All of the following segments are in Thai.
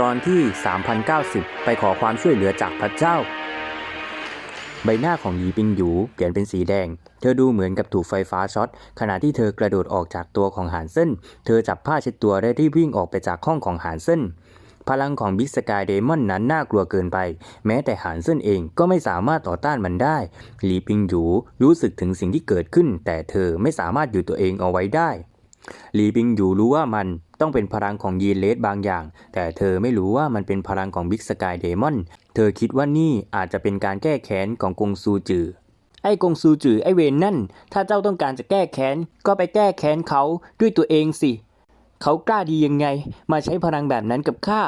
ตอนที่ 3090 ไปขอความช่วยเหลือจากพระเจ้า ใบหน้าของหยีปิงหยูเปลี่ยนเป็นสีแดง เธอดูเหมือนกับถูกไฟฟ้าช็อต ขณะที่เธอกระโดดออกจากตัวของหานเซินเธอจับผ้าเช็ดตัวและรีบวิ่งออกไปจากห้องของหานเซินพลังของบิ๊กสกายเดมอนนั้นน่ากลัวเกินไป แม้แต่หานเซินเองก็ไม่สามารถต่อต้านมันได้ หลีปิงหยูรู้สึกถึงสิ่งที่เกิดขึ้น แต่เธอไม่สามารถอยู่ตัวเองเอาไว้ได้ หลีปิงหยูรู้ว่ามัน ต้องเป็นพลังของยีนเลสบางอย่าง แต่เธอไม่รู้ว่ามันเป็นพลังของบิ๊กสกายเดมอนเธอคิดว่านี่อาจจะเป็นการแก้แค้นของกงซูจือไอ้กงซูจือไอ้เวนนั่น ถ้าเจ้าต้องการจะแก้แค้น ก็ไปแก้แค้นเขาด้วยตัวเองสิ เขากล้าดียังไง มาใช้พลังแบบนั้นกับข้า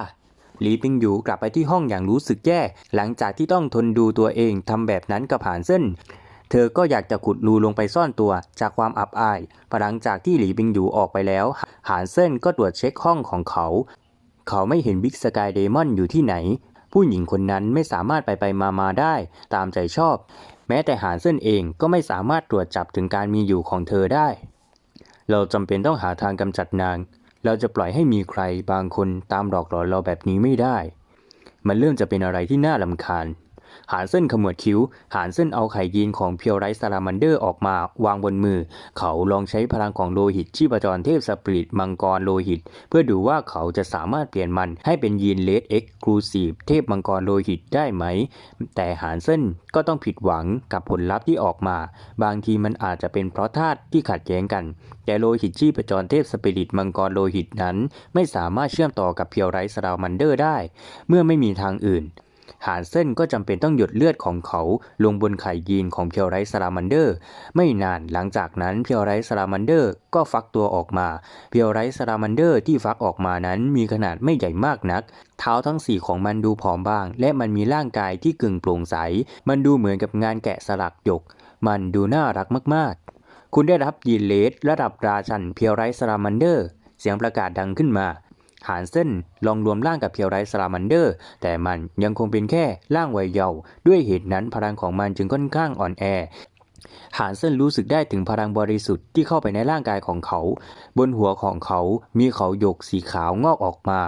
หลีปิงหยูกลับไปที่ห้องอย่างรู้สึกแย่ หลังจากที่ต้องทนดูตัวเองทำแบบนั้นกับผ่านเส้น เธอก็อยากจะขุดรูลงไปซ่อนตัวจากความอับอายหลังจากที่หลีปิงหยูออกไปแล้ว หานเส้นก็ตรวจเช็คห้องของเขา เขาไม่เห็นบิ๊กสกายเดมอนอยู่ที่ไหน ผู้หญิงคนนั้นไม่สามารถไปไปมามาได้ตามใจชอบ แม้แต่หานเส้นเองก็ไม่สามารถตรวจจับถึงการมีอยู่ของเธอได้ เราจำเป็นต้องหาทางกำจัดนาง เราจะปล่อยให้มีใครบางคนตามหลอกหลอนเราแบบนี้ไม่ได้ มันเริ่มจะเป็นอะไรที่น่าลำคาญ หานเส้นขมวดคิ้ว หานเส้นเอาไข่ยีนของเพียวไรซาลามันเดอร์ออกมาวางบนมือ เขาลองใช้พลังของโลหิตชีพจรเทพสปริตมังกรโลหิต เพื่อดูว่าเขาจะสามารถเปลี่ยนมันให้เป็นยีนเลดเอ็กซ์คลูซีฟเทพมังกรโลหิตได้ไหม แต่หานเส้นก็ต้องผิดหวังกับผลลัพธ์ที่ออกมา บางทีมันอาจจะเป็นเพราะธาตุที่ขัดแย้งกัน แต่โลหิตชีพจรเทพสปิริตมังกรโลหิตนั้น ไม่สามารถเชื่อมต่อกับเพียวไรซาลามันเดอร์ได้ เมื่อไม่มีทางอื่น หานเส้นก็จำเป็นต้องหยดเลือดของเขาลงบนไข่ยีนของเพียวไรซาลามันเดอร์ ไม่นานหลังจากนั้นเพียวไรซาลามันเดอร์ก็ฟักตัวออกมา เพียวไรซาลามันเดอร์ที่ฟักออกมานั้นมีขนาดไม่ใหญ่มากนัก เท้าทั้งสี่ของมันดูผอมบาง และมันมีร่างกายที่กึ่งโปร่งใส มันดูเหมือนกับงานแกะสลักหยก มันดูน่ารักมากๆ คุณได้รับยีนเลสระดับราชันเพียวไรซาลามันเดอร์ เสียงประกาศดังขึ้นมา หานเส้นลองรวมร่างกับเพียวไรซาลามันเดอร์ แต่มันยังคงเป็นแค่ร่างวัยเยาว์ด้วยเหตุนั้นพลังของมันจึงค่อนข้างอ่อนแอหานเซินรู้สึกได้ถึงพลังบริสุทธิ์ที่เข้าไปในร่างกายของเขา บนหัวของเขามีเขาหยกสีขาวงอกออกมา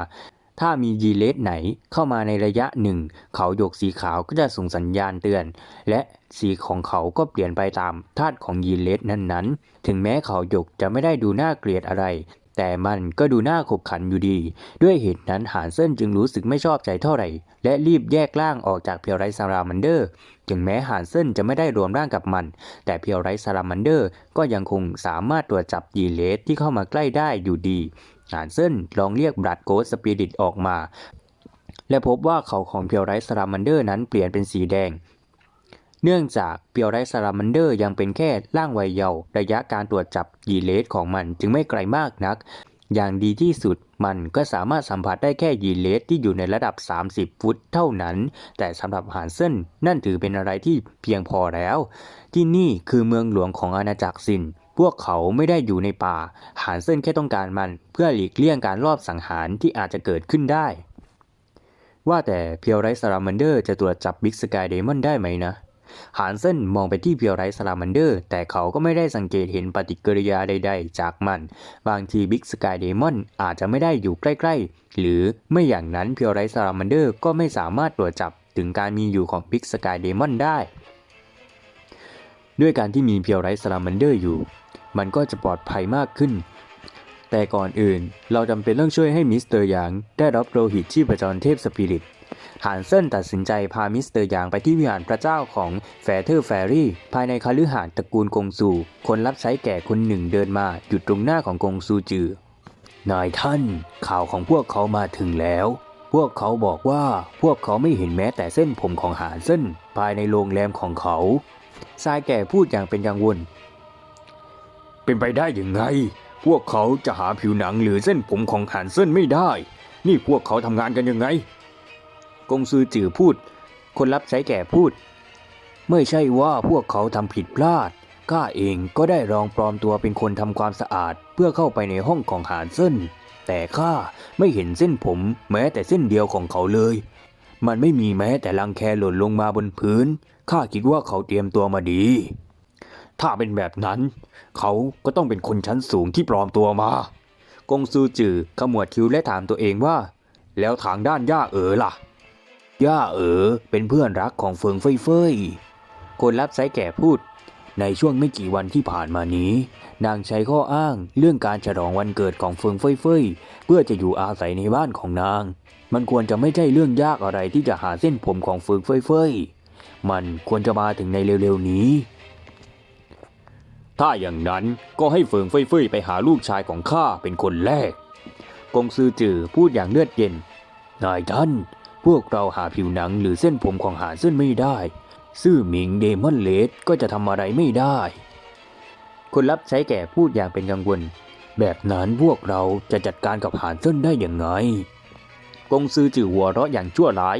ถ้ามียีเลสไหนเข้ามาในระยะหนึ่ง เขาหยกสีขาวก็จะส่งสัญญาณเตือน และสีของเขาก็เปลี่ยนไปตามธาตุของยีเลสนั้นๆ ถึงแม้เขาหยกจะไม่ได้ดูน่าเกลียดอะไร แต่มันก็ดูน่าขบขันอยู่ดี ด้วยเหตุนั้นหานเซินจึงรู้สึกไม่ชอบใจเท่าไหร่ และรีบแยกร่างออกจากเพียวไรซารามันเดอร์ ถึงแม้หานเซินจะไม่ได้รวมร่างกับมัน แต่เพียวไรซารามันเดอร์ก็ยังคงสามารถตรวจจับยีเลสที่เข้ามาใกล้ได้อยู่ดี หานเซินลองเรียกบลัดโกสสปิริตออกมา และพบว่าเขาของเพียวไรซารามันเดอร์นั้นเปลี่ยนเป็นสีแดง เนื่องจากเปียวไรซาลามันเดอร์ยังเป็นแค่ร่างวัยเยาว์ระยะการตรวจจับยีเลสของมันจึงไม่ไกลมากนัก อย่างดีที่สุดมันก็สามารถสัมผัสได้แค่ยีเลสที่อยู่ในระดับ 30 ฟุตเท่านั้น แต่สำหรับหานเซินนั่นถือเป็นอะไรที่เพียงพอแล้ว ที่นี่คือเมืองหลวงของอาณาจักรซินพวกเขาไม่ได้อยู่ในป่า หานเซินแค่ต้องการมัน เพื่อหลีกเลี่ยงการลอบสังหารที่อาจจะเกิดขึ้นได้ ว่าแต่เพียวไรซาลามันเดอร์จะตรวจจับบิ๊กสกายเดมอนได้ไหมนะ หานเซนมองไปที่เพียวไรซาลามันเดอร์ แต่เขาก็ไม่ได้สังเกตเห็นปฏิกิริยาใดๆ จากมัน บางทีบิ๊กสกายเดมอนอาจจะไม่ได้อยู่ใกล้ๆ หรือไม่อย่างนั้นเพียวไรซาลามันเดอร์ก็ไม่สามารถตรวจจับถึงการมีอยู่ของบิ๊กสกายเดมอนได้ ด้วยการที่มีเพียวไรซาลามันเดอร์อยู่ มันก็จะปลอดภัยมากขึ้น แต่ก่อนอื่นเราจำเป็นต้องช่วยให้มิสเตอร์หยางได้รับโลหิตชีพจรเทพสปิริต หานเซินตัดสินใจพามิสเตอร์หยางไปที่วิหารพระเจ้าของแฟเธอร์แฟรี่ ภายในคฤหาสน์ตระกูลกงซู คนรับใช้แก่คนหนึ่งเดินมาหยุดตรงหน้าของกงซูจือนายท่าน ข่าวของพวกเขามาถึงแล้ว พวกเขาบอกว่าพวกเขาไม่เห็นแม้แต่เส้นผมของหานเซินภายในโรงแรมของเขาชายแก่พูดอย่างเป็นกังวล เป็นไปได้ยังไง พวกเขาจะหาผิวหนังหรือเส้นผมของหานเซินไม่ได้ นี่พวกเขาทำงานกันยังไง กงซือจือพูด คนรับใช้แก่พูด ไม่ใช่ว่าพวกเขาทำผิดพลาดข้าเองก็ได้ลองปลอมตัวเป็นคนทำความสะอาด เพื่อเข้าไปในห้องของหานเซินแต่ข้าไม่เห็นเส้นผม แม้แต่เส้นเดียวของเขาเลย มันไม่มีแม้แต่รังแคหล่นลงมาบนพื้นข้าคิดว่าเขาเตรียมตัวมาดี ถ้าเป็นแบบนั้น เขาก็ต้องเป็นคนชั้นสูงที่ปลอมตัวมา กงซูจือขมวดคิ้วและถามตัวเองว่า แล้วทางด้านย่าเอ๋อล่ะ ย่าเอ๋อเป็นเพื่อนรักของเฟิงเฟยเฟยคนรับใช้แก่พูด ในช่วงไม่กี่วันที่ผ่านมานี้ นางใช้ข้ออ้างเรื่องการฉลองวันเกิดของเฟิงเฟยเฟยเพื่อจะอยู่อาศัยในบ้านของนาง มันควรจะไม่ใช่เรื่องยากอะไรที่จะหาเส้นผมของเฟิงเฟยเฟยมันควรจะมาถึงในเร็วๆนี้ ถ้าอย่างนั้นก็ให้เฟิงเฟยเฟยไปหาลูกชายของข้าเป็นคนแรก กงซือจือพูดอย่างเลือดเย็น นายท่าน พวกเราหาผิวหนังหรือเส้นผมของหาเส้นไม่ได้ ซื่อหมิงเดมอนเลดก็จะทำอะไรไม่ได้ คนรับใช้แก่พูดอย่างเป็นกังวล แบบนั้นพวกเราจะจัดการกับหานเส้นได้อย่างไง กงซือจื่อหัวเราะอย่างชั่วร้าย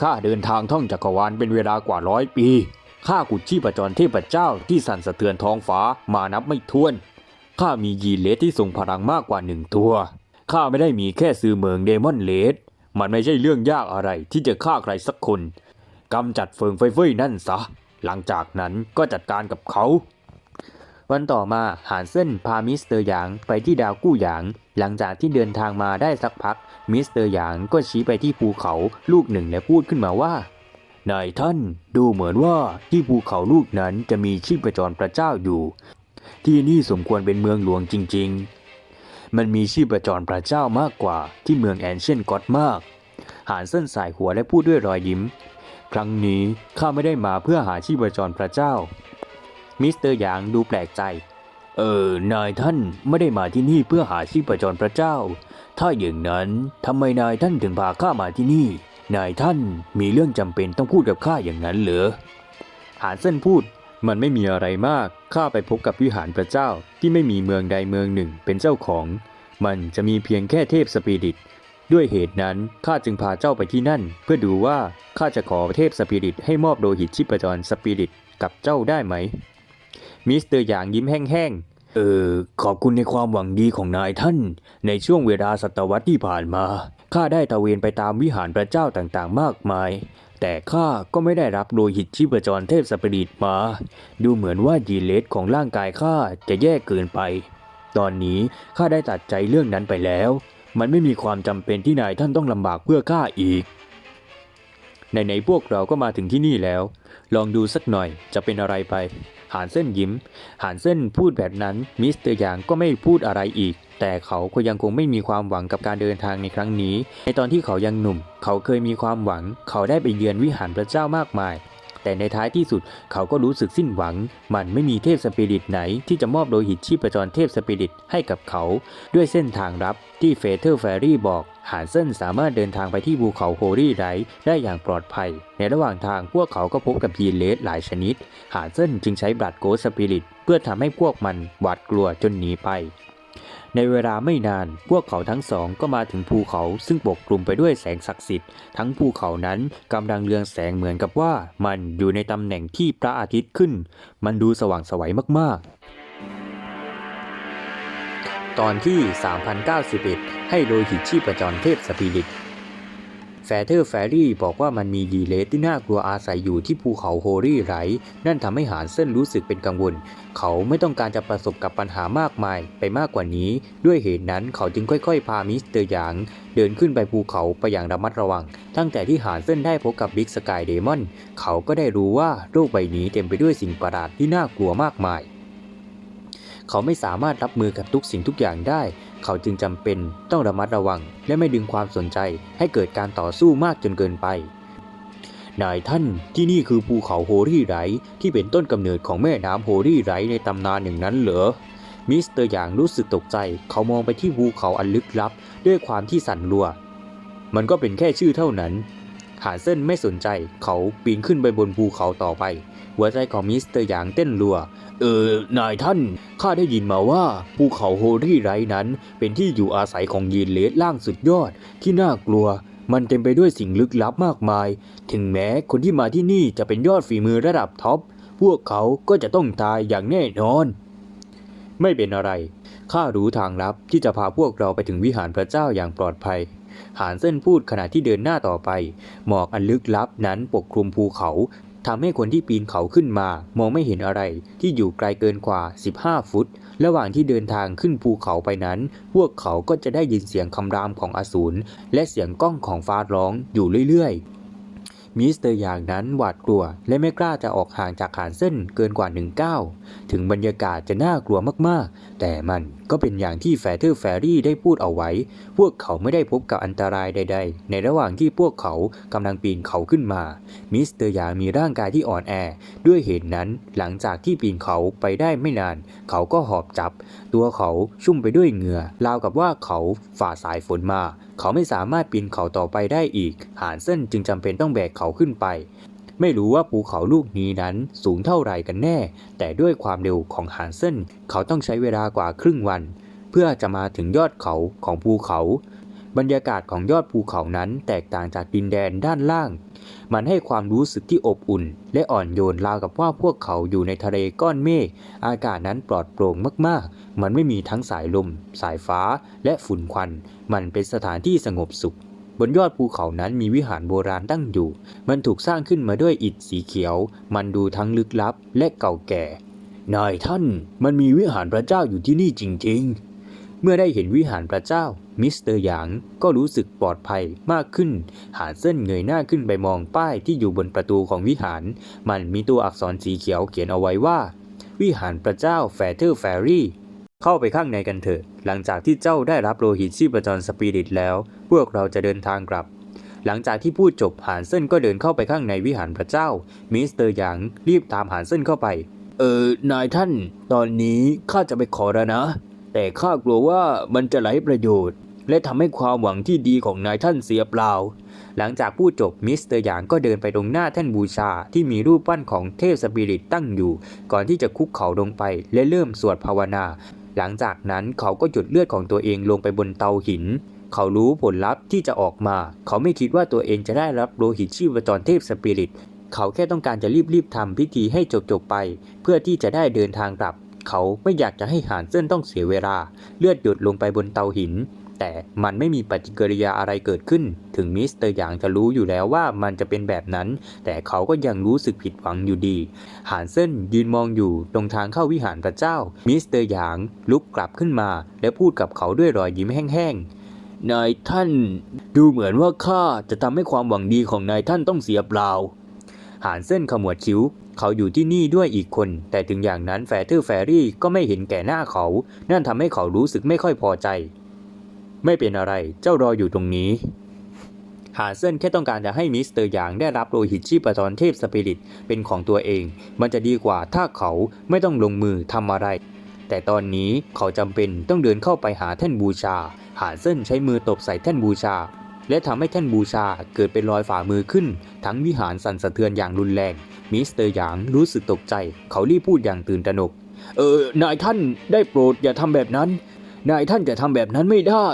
ข้าเดินทางท่องจักรวาลเป็นเวลากว่าร้อยปี ข้ากุดชีพจรเทพเจ้าที่สั่นสะเทือนท้องฟ้ามานับไม่ถ้วน ข้ามียีเลสที่ทรงพลังมากกว่าหนึ่งตัว ข้าไม่ได้มีแค่ซื้อเมืองเดมอนเลสมันไม่ใช่เรื่องยากอะไรที่จะฆ่าใครสักคนกำจัดเฟิงไฟเฟยนั่นซะ หลังจากนั้นก็จัดการกับเขา วันต่อมาหานเส้นพามิสเตอร์หยางไปที่ดาวกู้หยาง หลังจากที่เดินทางมาได้สักพัก มิสเตอร์หยางก็ชี้ไปที่ภูเขาลูกหนึ่งและพูดขึ้นมาว่านายท่านดูเหมือนว่าที่ภูเขาลูกนั้นจะมีชีพจรพระเจ้าอยู่ ที่นี่สมควรเป็นเมืองหลวงจริง ๆ มันมีชีพจรพระเจ้ามากกว่าที่เมืองแอนเชียนก็อดมาก หานเส้นสายหัวและพูดด้วยรอยยิ้ม ครั้งนี้ข้าไม่ได้มาเพื่อหาชีพจรพระเจ้า มิสเตอร์หยางดูแปลกใจ เออ นายท่านไม่ได้มาที่นี่เพื่อหาชีพจรพระเจ้า ถ้าอย่างนั้นทำไมนายท่านถึงพาข้ามาที่นี่ นายท่านมีเรื่องจำเป็นต้องพูดกับข้าอย่างนั้นเหรอหานเส้นพูด มันไม่มีอะไรมาก ข้าไปพบกับวิหารพระเจ้าที่ไม่มีเมืองใดเมืองหนึ่งเป็นเจ้าของ มันจะมีเพียงแค่เทพสปิริต ด้วยเหตุนั้นข้าจึงพาเจ้าไปที่นั่น เพื่อดูว่าข้าจะขอเทพสปิริตให้มอบโลหิตชิปจรสปิริตกับเจ้าได้ไหม มิสเตอร์หยางยิ้มแห้งๆ เออ ขอบคุณในความหวังดีของนายท่าน ในช่วงเวลาศตวรรษที่ผ่านมาข้าได้ตะเวนไปตามวิหารพระเจ้าต่างๆ มากมาย แต่ข้าก็ไม่ได้รับโลหิตชีพจรเทพสปิริตมา ดูเหมือนว่ายีเลสของร่างกายข้าจะแย่เกินไป ตอนนี้ข้าได้ตัดใจเรื่องนั้นไปแล้ว มันไม่มีความจำเป็นที่นายท่านต้องลำบากเพื่อข้าอีกในในๆพวกเราก็มาถึงที่นี่แล้ว ลองดูสักหน่อยจะเป็นอะไรไป หานเส้นยิ้ม หานเส้นพูดแบบนั้น มิสเตอร์หยางก็ไม่พูดอะไรอีก แต่เขาก็ยังคงไม่มีความหวังกับการเดินทางในครั้งนี้ ในตอนที่เขายังหนุ่ม เขาเคยมีความหวัง เขาได้ไปเยือนวิหารพระเจ้ามากมาย แต่ในท้ายที่สุดเขาก็รู้สึกสิ้นหวัง มันไม่มีเทพสปิริตไหนที่จะมอบโลหิตชีพจรเทพสปิริตให้กับเขา ด้วยเส้นทางลับที่เฟเธอร์แฟรี่บอกหานเส้นสามารถเดินทางไปที่ภูเขาโฮรี่ไรได้อย่างปลอดภัย ในระหว่างทางพวกเขาก็พบกับยีเลสหลายชนิด หานเส้นจึงใช้บลัดโกสปิริตเพื่อทำให้พวกมันหวาดกลัวจนหนีไป ในเวลาไม่นานพวกเขาทั้งสองก็มาถึงภูเขาซึ่งปกคลุมไปด้วยแสงศักดิ์สิทธิ์ทั้งภูเขานั้นกำลังเรืองแสงเหมือนกับว่า มันอยู่ในตำแหน่งที่พระอาทิตย์ขึ้น มันดูสว่างสวัยมากๆ ตอนที่ 3091 ให้โลหิตชีพจรเทพสปิริต แฟเธอร์แฟรี่บอกว่ามันมียีเลสที่น่ากลัวอาศัยอยู่ที่ภูเขาโฮรี่ไรนั่นทำให้หานเส้นรู้สึกเป็นกังวล เขาไม่ต้องการจะประสบกับปัญหามากมายไปมากกว่านี้ ด้วยเหตุนั้นเขาจึงค่อยๆ พามิสเตอร์หยาง เดินขึ้นไปภูเขาไปอย่างระมัดระวัง ตั้งแต่ที่หานเส้นได้พบกับบิ๊กสกายเดมอนเขาก็ได้รู้ว่าโลกใบนี้เต็มไปด้วยสิ่งประหลาดที่น่ากลัวมากมาย เขาไม่สามารถรับมือกับทุกสิ่งทุกอย่างได้ เขาจึงจำเป็นต้องระมัดระวัง และไม่ดึงความสนใจให้เกิดการต่อสู้มากจนเกินไป นายท่านที่นี่คือภูเขาโฮรี่ไรท์ที่เป็นต้นกำเนิดของแม่น้ำโฮรี่ไรท์ในตำนานอย่างนั้นเหรอมิสเตอร์หยางรู้สึกตกใจ เขามองไปที่ภูเขาอันลึกลับ ด้วยความที่สั่นรัว มันก็เป็นแค่ชื่อเท่านั้น หาเส้นไม่สนใจเขาปีนขึ้นไปบนภูเขาต่อไป หัวใจของมิสเตอร์หยางเต้นรัว เออนายท่าน ข้าได้ยินมาว่าภูเขาโฮรี่ไรท์นั้น เป็นที่อยู่อาศัยของยีนเลสล่างสุดยอดที่น่ากลัว มันเต็มไปด้วยสิ่งลึกลับมากมาย ถึงแม้คนที่มาที่นี่จะเป็นยอดฝีมือระดับท็อปพวกเขาก็จะต้องตายอย่างแน่นอน ไม่เป็นอะไรข้ารู้ทางลับที่จะพาพวกเราไปถึงวิหารพระเจ้าอย่างปลอดภัย หานเส้นพูดขณะที่เดินหน้าต่อไป หมอกอันลึกลับนั้นปกคลุมภูเขาทำให้คนที่ปีนเขาขึ้นมา มองไม่เห็นอะไรที่อยู่ไกลเกินกว่า 15 ฟุต ระหว่างที่เดินทางขึ้นภูเขาไปนั้น พวกเขาก็จะได้ยินเสียงคำรามของอสูรและเสียงก้องของฟ้าร้องอยู่เรื่อยๆ มิสเตอร์อย่างนั้นหวาดกลัวและไม่กล้าจะออกห่างจากหานเส้นเกินกว่าหนึ่งก้าวถึงบรรยากาศจะน่ากลัวมากๆ แต่มันก็เป็นอย่างที่แฟเธอร์แฟรี่ได้พูดเอาไว้ พวกเขาไม่ได้พบกับอันตรายใด ๆ ในระหว่างที่พวกเขากำลังปีนเขาขึ้นมา มิสเตอร์ยามีร่างกายที่อ่อนแอ ด้วยเหตุนั้นหลังจากที่ปีนเขาไปได้ไม่นาน เขาก็หอบจับ ตัวเขาชุ่มไปด้วยเหงื่อราวกับว่าเขาฝ่าสายฝนมา เขาไม่สามารถปีนเขาต่อไปได้อีก หานเส้นจึงจำเป็นต้องแบกเขาขึ้นไป ไม่รู้ว่าภูเขาลูกนี้นั้นสูงเท่าไหร่กันแน่ แต่ด้วยความเร็วของหานเส้นเขาต้องใช้เวลากว่าครึ่งวัน เพื่อจะมาถึงยอดเขาของภูเขา บรรยากาศของยอดภูเขานั้นแตกต่างจากดินแดนด้านล่าง มันให้ความรู้สึกที่อบอุ่น และอ่อนโยนราวกับว่าพวกเขาอยู่ในทะเลก้อนเมฆอากาศนั้นปลอดโปร่งมากๆ มันไม่มีทั้งสายลม สายฟ้าและฝุ่นควัน มันเป็นสถานที่สงบสุข บนยอดภูเขานั้นมีวิหารโบราณตั้งอยู่ มันถูกสร้างขึ้นมาด้วยอิฐสีเขียว มันดูทั้งลึกลับและเก่าแก่ นายท่าน มันมีวิหารพระเจ้าอยู่ที่นี่จริง ๆ เมื่อได้เห็นวิหารพระเจ้า มิสเตอร์หยางก็รู้สึกปลอดภัยมากขึ้น หานเส้นเงยหน้าขึ้นไปมองป้ายที่อยู่บนประตูของวิหาร มันมีตัวอักษรสีเขียวเขียนเอาไว้ว่า วิหารพระเจ้าแฟเธอร์แฟรี่ เข้าไปข้างในกันเถอะ หลังจากที่เจ้าได้รับโลหิตชีพจรสปิริตแล้ว พวกเราจะเดินทางกลับ หลังจากที่พูดจบหานเส้นก็เดินเข้าไปข้างในวิหารพระเจ้า มิสเตอร์หยางรีบตามหานเส้นเข้าไป เออนายท่าน ตอนนี้ข้าจะไปขอแล้วนะ แต่ข้ากลัวว่ามันจะไร้ประโยชน์ และทำให้ความหวังที่ดีของนายท่านเสียเปล่า หลังจากพูดจบมิสเตอร์หยางก็เดินไปตรงหน้าแท่นบูชาที่มีรูปปั้นของเทพสปิริตตั้งอยู่ ก่อนที่จะคุกเข่าลงไปและเริ่มสวดภาวนา หลังจากนั้นเขาก็หยดเลือดของตัวเองลงไปบนเตาหิน เขารู้ผลลัพธ์ที่จะออกมา เขาไม่คิดว่าตัวเองจะได้รับโลหิตชีพจรเทพสปิริต เขาแค่ต้องการจะรีบๆทำพิธีให้จบๆไป เพื่อที่จะได้เดินทางกลับ เขาไม่อยากจะให้หานเส้นต้องเสียเวลา เลือดหยดลงไปบนเตาหิน แต่มันไม่มีปฏิกิริยาอะไรเกิดขึ้น ถึงมิสเตอร์หยางจะรู้อยู่แล้วว่ามันจะเป็นแบบนั้น แต่เขาก็ยังรู้สึกผิดหวังอยู่ดี หานเส้นยืนมองอยู่ตรงทางเข้าวิหารพระเจ้า มิสเตอร์หยางลุกกลับขึ้นมา และพูดกับเขาด้วยรอยยิ้มแห้งๆ นายท่านดูเหมือนว่าข้าจะทำให้ความหวังดีของนายท่านต้องเสียเปล่า หานเส้นขมวดคิ้วเขาอยู่ที่นี่ด้วยอีกคน แต่ถึงอย่างนั้นแฟเธอร์แฟรี่ก็ไม่เห็นแก่หน้าเขา นั่นทำให้เขารู้สึกไม่ค่อยพอใจ ไม่เป็นอะไรเจ้ารออยู่ตรงนี้หาเส้นแค่ต้องการจะให้มิสเตอร์หยางได้รับโลหิตชีพจรเทพสปิริตเป็นของตัวเอง มันจะดีกว่าถ้าเขาไม่ต้องลงมือทำอะไร แต่ตอนนี้เขาจำเป็นต้องเดินเข้าไปหาแท่นบูชา หาเส้นใช้มือตบใส่แท่นบูชา และทำให้แท่นบูชาเกิดเป็นรอยฝ่ามือขึ้น ทั้งวิหารสั่นสะเทือนอย่างรุนแรง มิสเตอร์หยางรู้สึกตกใจ เขารีบพูดอย่างตื่นตระหนก เออนายท่านได้โปรดอย่าทำแบบนั้น นายท่านจะทำแบบนั้นไม่ได้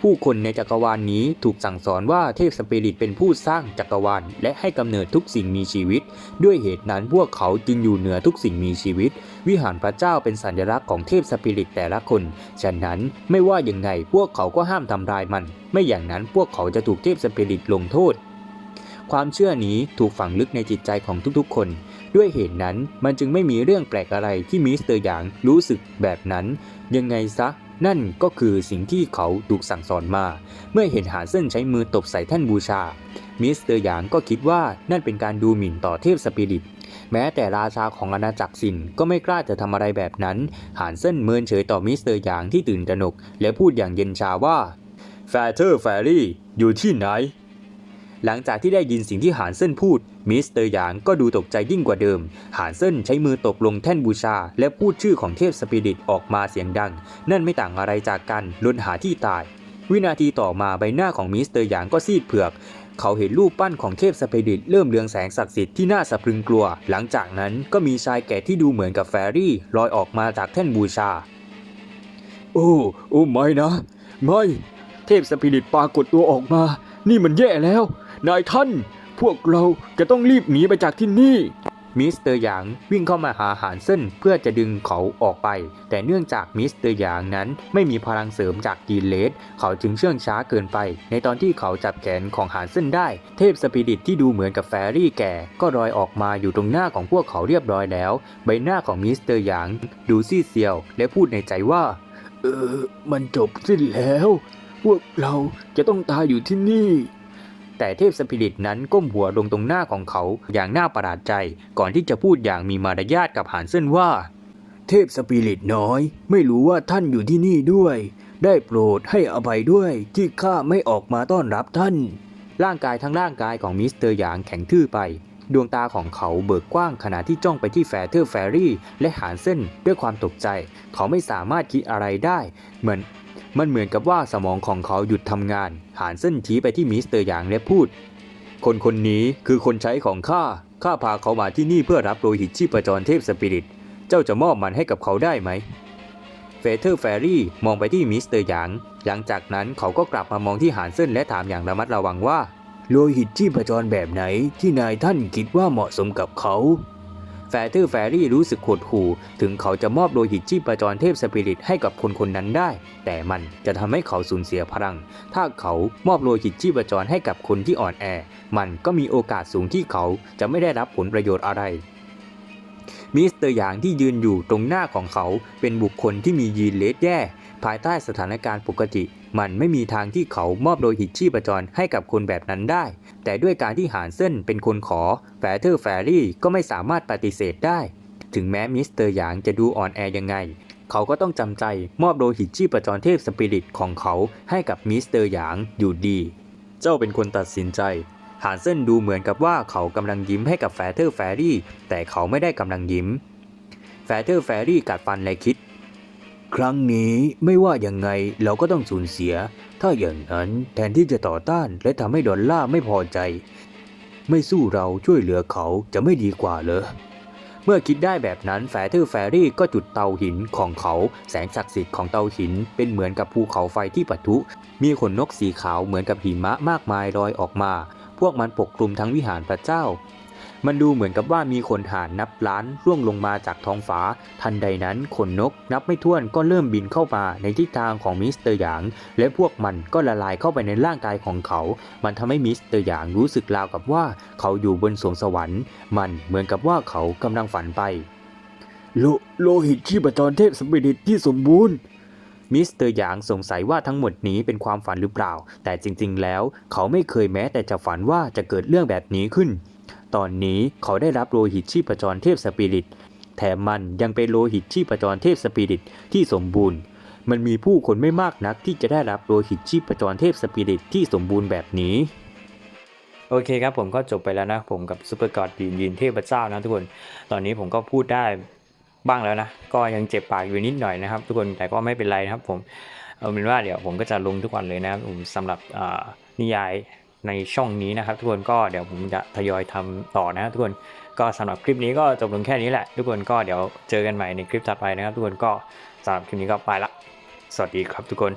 ผู้คนในจักรวาลนนี้ถูกสั่งสอนว่าเทพสปิริตเป็นผู้สร้างจักรวาลและให้กำเนิดทุกสิ่งมีชีวิต ด้วยเหตุนั้นพวกเขาจึงอยู่เหนือทุกสิ่งมีชีวิต วิหารพระเจ้าเป็นสัญลักษณ์ของเทพสปิริตแต่ละคน ฉะนั้นไม่ว่าอย่างไงพวกเขาก็ห้ามทำลายมัน ไม่อย่างนั้นพวกเขาจะถูกเทพสปิริตลงโทษความเชื่อนี้ถูกฝังลึกในจิตใจของทุกๆคน ด้วยเหตุนั้นมันจึงไม่มีเรื่องแปลกอะไรที่มิสเตอร์หยางรู้สึกแบบนั้น ยังไงซะ นั่นก็คือสิ่งที่เขาถูกสั่งสอนมา เมื่อเห็นหานเส้นใช้มือตบใส่แท่นบูชา มิสเตอร์หยางก็คิดว่านั่นเป็นการดูหมิ่นต่อเทพสปิริต แม้แต่ราชาของอาณาจักรสินก็ไม่กล้าจะทำอะไรแบบนั้น หานเส้นเมินเฉยต่อมิสเตอร์หยางที่ตื่นตระหนก และพูดอย่างเย็นชาว่าแฟเธอร์แฟรี่อยู่ที่ไหน หลังจากที่ได้ยินสิ่งที่หานเส้นพูด มิสเตอร์หยางก็ดูตกใจยิ่งกว่าเดิม หานเส้นใช้มือตบลงแท่นบูชา และพูดชื่อของเทพสปิริตออกมาเสียงดัง นั่นไม่ต่างอะไรจากการลนหาที่ตาย วินาทีต่อมาใบหน้าของมิสเตอร์หยางก็ซีดเผือกเขาเห็นรูปปั้นของเทพสปิริตเริ่มเรืองแสงศักดิ์สิทธิ์ที่น่าสะพรึงกลัว หลังจากนั้นก็มีชายแก่ที่ดูเหมือนกับแฟรี่ลอยออกมาจากแท่นบูชา โอ้โอ้ไม่นะ ไม่ เทพสปิริตปรากฏตัวออกมา นี่มันแย่แล้ว นายท่าน พวกเราจะต้องรีบหนีไปจากที่นี่ มิสเตอร์หยางวิ่งเข้ามาหาหานเซินเพื่อจะดึงเขาออกไป แต่เนื่องจากมิสเตอร์หยางนั้นไม่มีพลังเสริมจากยีนเลสเขาจึงเชื่องช้าเกินไป ในตอนที่เขาจับแขนของหานเซินได้ เทพสปิริตที่ดูเหมือนกับแฟรี่แก่ ก็ลอยออกมาอยู่ตรงหน้าของพวกเขาเรียบร้อยแล้ว ใบหน้าของมิสเตอร์หยางดูซีเซียว และพูดในใจว่า เออ มันจบสิ้นแล้ว พวกเราจะต้องตายอยู่ที่นี่ แต่เทพสปิริตนั้นก้มหัวลงตรงหน้าของเขาอย่างน่าประหลาดใจ ก่อนที่จะพูดอย่างมีมารยาทกับหานเซินว่า เทพสปิริตน้อย ไม่รู้ว่าท่านอยู่ที่นี่ด้วย ได้โปรดให้อภัยด้วยที่ข้าไม่ออกมาต้อนรับท่าน ร่างกายทั้งร่างกายของมิสเตอร์หยางแข็งทื่อไปดวงตาของเขาเบิกกว้างขณะที่จ้องไปที่แฟเธอร์แฟรี่ และหานเส้นด้วยความตกใจ เขาไม่สามารถคิดอะไรได้ เหมือน มันเหมือนกับว่าสมองของเขาหยุดทำงาน หานเส้นชี้ไปที่มิสเตอร์หยางและพูด คนคนนี้คือคนใช้ของข้า ข้าพาเขามาที่นี่เพื่อรับโลหิตชีพจรเทพสปิริต เจ้าจะมอบมันให้กับเขาได้ไหม เฟเธอร์แฟรี่มองไปที่มิสเตอร์หยาง หลังจากนั้นเขาก็กลับมามองที่หานเซินและถามอย่างระมัดระวังว่า โลหิตชีพจรแบบไหนที่นายท่านคิดว่าเหมาะสมกับเขา แฟเธอร์แฟรี่รู้สึกหดหู่ถึงเขาจะมอบโลหิตชีพจรเทพสปิริตให้กับคนคนนั้นได้ แต่มันจะทำให้เขาสูญเสียพลัง ถ้าเขามอบโลหิตชีพจรให้กับคนที่อ่อนแอ มันก็มีโอกาสสูงที่เขาจะไม่ได้รับผลประโยชน์อะไร มิสเตอร์หยางที่ยืนอยู่ตรงหน้าของเขาเป็นบุคคลที่มียีนเลสแย่ ภายใต้สถานการณ์ปกติ มันไม่มีทางที่เขามอบโลหิตชีพจรให้กับคนแบบนั้นได้ แต่ด้วยการที่หานเส้นเป็นคนขอแฟเธอร์แฟรี่ก็ไม่สามารถปฏิเสธได้ ถึงแม้มิสเตอร์หยางจะดูอ่อนแอยังไง เขาก็ต้องจำใจมอบโลหิตชีพจรเทพสปิริตของเขาให้กับมิสเตอร์หยางอยู่ดี เจ้าเป็นคนตัดสินใจ หานเส้นดูเหมือนกับว่าเขากำลังยิ้มให้กับแฟเธอร์แฟรี่ แต่เขาไม่ได้กำลังยิ้ม แฟเธอร์แฟรี่กัดฟันและคิด ครั้งนี้ไม่ว่ายังไงเราก็ต้องสูญเสีย ถ้าอย่างนั้นแทนที่จะต่อต้านและทำให้ดอลล่าไม่พอใจ ไม่สู้เราช่วยเหลือเขาจะไม่ดีกว่าเหรอเมื่อคิดได้แบบนั้นแฟเธอร์แฟรี่ก็จุดเตาหินของเขาแสงศักดิ์สิทธิ์ของเตาหิน เป็นเหมือนกับภูเขาไฟที่ปะทุ มีขนนกสีขาวเหมือนกับหิมะมากมายลอยออกมา วกมันปกคลุมทั้งวิหารพระเจ้า มันดูเหมือนกับว่ามีขนหานนับล้านร่วงลงมาจากท้องฟ้า ทันใดนั้นขนนกนับไม่ถ้วนก็เริ่มบินเข้ามาในทิศทางของมิสเตอร์หยาง และพวกมันก็ละลายเข้าไปในร่างกายของเขา มันทำให้มิสเตอร์หยางรู้สึกราวกับว่าเขาอยู่บนสวงสวรรค์ มันเหมือนกับว่าเขากำลังฝันไปโลโลหิตชีพจรเทพสปิริตที่สมบูรณ์ มิสเตอร์หยางสงสัยว่าทั้งหมดนี้เป็นความฝันหรือเปล่า แต่จริง ๆ แล้ว เขาไม่เคยแม้แต่จะฝันว่าจะเกิดเรื่องแบบนี้ขึ้น ตอนนี้เขาได้รับโลหิตชีพจรเทพสปิริต แถมมันยังเป็นโลหิตชีพจรเทพสปิริตที่สมบูรณ์ มันมีผู้คนไม่มากนักที่จะได้รับโลหิตชีพจรเทพสปิริตที่สมบูรณ์แบบนี้โอเคครับผมก็จบไปแล้วนะผมกับซูเปอร์กอดยีนยีนเทพเจ้านะทุกคน ตอนนี้ผมก็พูดได้ บ้างแล้วนะ ก็ยังเจ็บปากอยู่นิดหน่อยนะครับ ทุกคนแต่ก็ไม่เป็นไรนะครับผมเอาเป็นว่าเดี๋ยวผมก็จะลงทุกวันเลยนะครับผมสำหรับนิยายในช่องนี้นะครับ ทุกคนก็เดี๋ยวผมจะทยอยทำต่อนะครับทุกคนก็สำหรับคลิปนี้ก็จบลงแค่นี้แหละ ทุกคนก็เดี๋ยวเจอกันใหม่ในคลิปถัดไปนะครับ ทุกคนก็สำหรับคลิปนี้ก็ไปละสวัสดีครับทุกคน